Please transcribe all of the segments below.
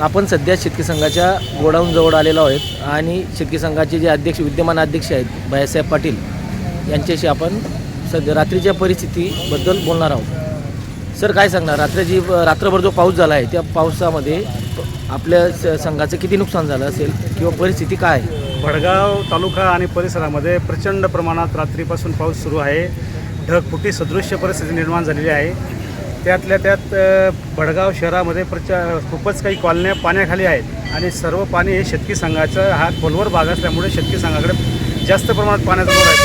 आपण सध्या शेतकरी संघाच्या गोडाऊन जवळ आलेलो आहोत आणि शेतकरी संघाचे जे अध्यक्ष विद्यमान अध्यक्ष आहेत भाईसाहेब पाटील यांच्याशी आपण सध्या रात्रीच्या परिस्थितीबद्दल बोलणार आहोत. सर काय सांगणार? रात्रीची रात्रभर जो पाऊस झाला आहे त्या पावसामध्ये आपल्या स- संघाचं किती नुकसान झालं असेल किंवा परिस्थिती काय आहे? भडगाव तालुका आणि परिसरामध्ये प्रचंड प्रमाणात रात्रीपासून पाऊस सुरू आहे. ढगफुटी सदृश्य परिस्थिती निर्माण झालेली आहे. त्यातल्या त्यात भडगाव शहरामध्ये प्रचा खूपच काही कॉलन्या पाण्याखाली आहेत आणि सर्व पाणी हे शेतकी संघाचं हा खोलवर भाग असल्यामुळे शेतकी संघाकडे जास्त प्रमाणात पाण्याचा जोर आहे.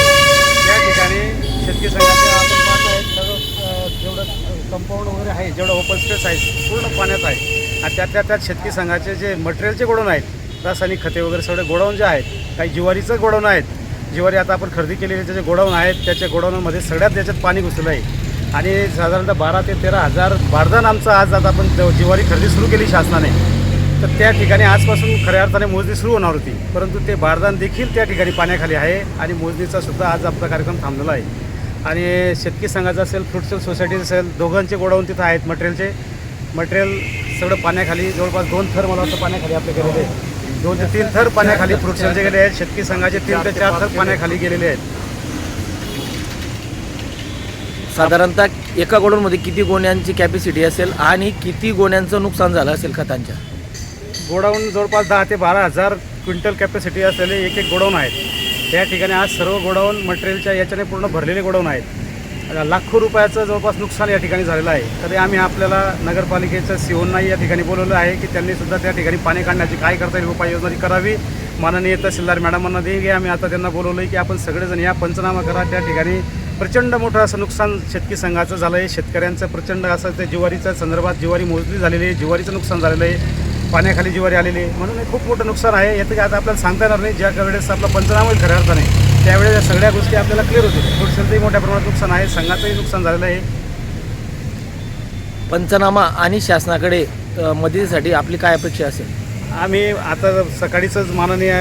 त्या ठिकाणी शेतकी संघाचे आपण पाहत आहेत सर्व जेवढं कंपाऊंड वगैरे आहे जेवढं ओपन स्पेस आहे पूर्ण पाण्यात आहे. आणि त्यातल्या त्यात शेतकी संघाचे जे मटेरियलचे गोडाऊन आहेत रासायनिक खते वगैरे सगळे गोडाऊन जे आहेत काही ज्वारीचं गोडाऊन आहेत. ज्वारी आता आपण खरेदी केलेले त्याचे गोडाऊन आहेत त्याच्या गोडाऊनमध्ये सगळ्यात त्याच्यात पाणी घुसलं आहे. आणि साधारणतः बारा ते तेरा हजार बारदान आमचं आज आता आपण जिवारी खरेदी सुरू केली शासनाने तर त्या ठिकाणी आजपासून खऱ्या अर्थाने मोजणी सुरू होणार होती. परंतु ते बारदान देखील त्या ठिकाणी पाण्याखाली आहे आणि मोजणीचा सुद्धा आज आपला कार्यक्रम थांबलेला आहे. आणि शेतकी संघाचा असेल फ्रुटसेल सोसायटी असेल दोघांचे गोडाऊन तिथं आहेत मटेरियलचे. मटेरियल सगळं पाण्याखाली जवळपास दोन थर मला वाटतं पाण्याखाली आपले गेलेले आहेत. दोन ते तीन थर पाण्याखाली फ्रुटसेलचे गेले आहेत शेतकी संघाचे तीन ते चार थर पाण्याखाली गेलेले आहेत. साधारणतः एका गोडाऊनमध्ये किती गोण्यांची कॅपॅसिटी असेल आणि किती गोण्यांचं नुकसान झालं असेल खतांच्या? गोडाऊन जवळपास दहा ते बारा हजार क्विंटल कॅपॅसिटी असलेले एक एक गोडाऊन आहेत. त्या ठिकाणी आज सर्व गोडाऊन मटेरियलच्या याच्याने पूर्ण भरलेले गोडाऊन आहेत. लाखो रुपयाचं जवळपास नुकसान या ठिकाणी झालेलं आहे. तरी आम्ही आपल्याला नगरपालिकेचं सीओंनाही या ठिकाणी बोलवलं आहे की त्यांनी सुद्धा त्या ठिकाणी पाणी काढण्याची काय करता येईल उपाययोजना करावी. माननीय तहसीलदार मॅडमांना देईल आम्ही आता त्यांना बोलवलं आहे की आपण सगळेजण या पंचनामा करा. त्या ठिकाणी प्रचंड मोठं असं नुकसान शेतकी संघाचं झालं आहे शेतकऱ्यांचं प्रचंड असं ते जिवारीच्या संदर्भात जिवारी मोजली झालेली आहे जिवारीचं नुकसान झालेलं आहे पाण्याखाली जिवारी आलेली आहे. म्हणून हे खूप मोठं नुकसान आहे. याचं काय आता आपल्याला सांगता येणार नाही. ज्या वेळेस आपला पंचनामा होईल खऱ्या अर्थाने त्यावेळेस या सगळ्या गोष्टी आपल्याला क्लिअर होतील. फुटसेलचंही मोठ्या प्रमाणात नुकसान आहे. संघाचंही नुकसान झालेलं आहे. पंचनामा आणि शासनाकडे मदतीसाठी आपली काय अपेक्षा असेल? आम्ही आता सकाळीच माननीय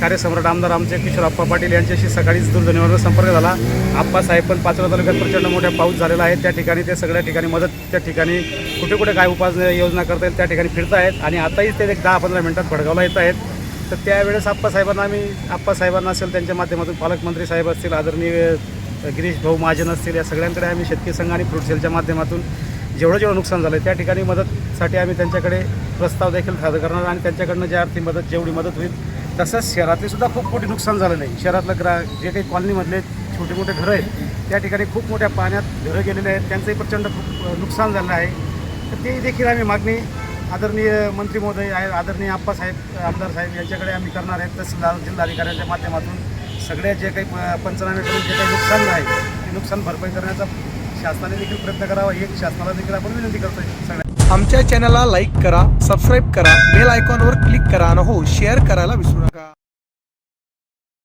कार्यसम्राट आमदार आमचे किशोर आप्पा पाटील यांच्याशी सकाळीच दूरध्वनीवर संपर्क झाला. आप्पासाहेब पण पाचोरा तालुक्यात प्रचंड मोठ्या पाऊस झालेला आहे. त्या ठिकाणी ते सगळ्या ठिकाणी मदत त्या ठिकाणी कुठे कुठे काय उपाय योजना करता येईल त्या ठिकाणी फिरत आहेत आणि आताही ते एक दहा पंधरा मिनिटात भडगावला येत आहेत. तर त्यावेळेस आप्पासाहेबांना आम्ही आप्पासाहेबांना असेल त्यांच्या माध्यमातून पालकमंत्री साहेब असतील आदरणीय गिरीश भाऊ महाजन असतील या सगळ्यांकडे आम्ही शेतकरी संघ आणि फ्रूट सेलच्या माध्यमातून जेवढं जेवढं नुकसान झालं आहे त्या ठिकाणी मदतसाठी आम्ही त्यांच्याकडे प्रस्ताव देखील सादर करणार आणि त्यांच्याकडनं ज्या अर्थी मदत जेवढी मदत होईल तसंच शहरातले सुद्धा खूप मोठे नुकसान झालं नाही. शहरातलं ग्रा जे काही कॉलनीमधले छोटे मोठे घरं आहेत त्या ठिकाणी खूप मोठ्या पाण्यात घरं गेलेले आहेत. त्यांचंही प्रचंड खूप नुकसान झालं आहे. तर ते देखील आम्ही मागणी आदरणीय मंत्री महोदय आहे आदरणीय आप्पासाहेब आमदार साहेब यांच्याकडे आम्ही करणार आहेत तहसीलदार जिल्हाधिकाऱ्यांच्या माध्यमातून सगळ्या जे काही प- पंचनामे करून जे काही नुकसान आहे ते नुकसान भरपाई करण्याचा शासनाने देखील प्रयत्न करावा हे शासनाला देखील आपण विनंती करतोय सगळ्या आमच्या चॅनलला लाईक करा सबस्क्राईब करा बेल आयकॉनवर क्लिक करा आणि हो शेअर करायला विसरू नका.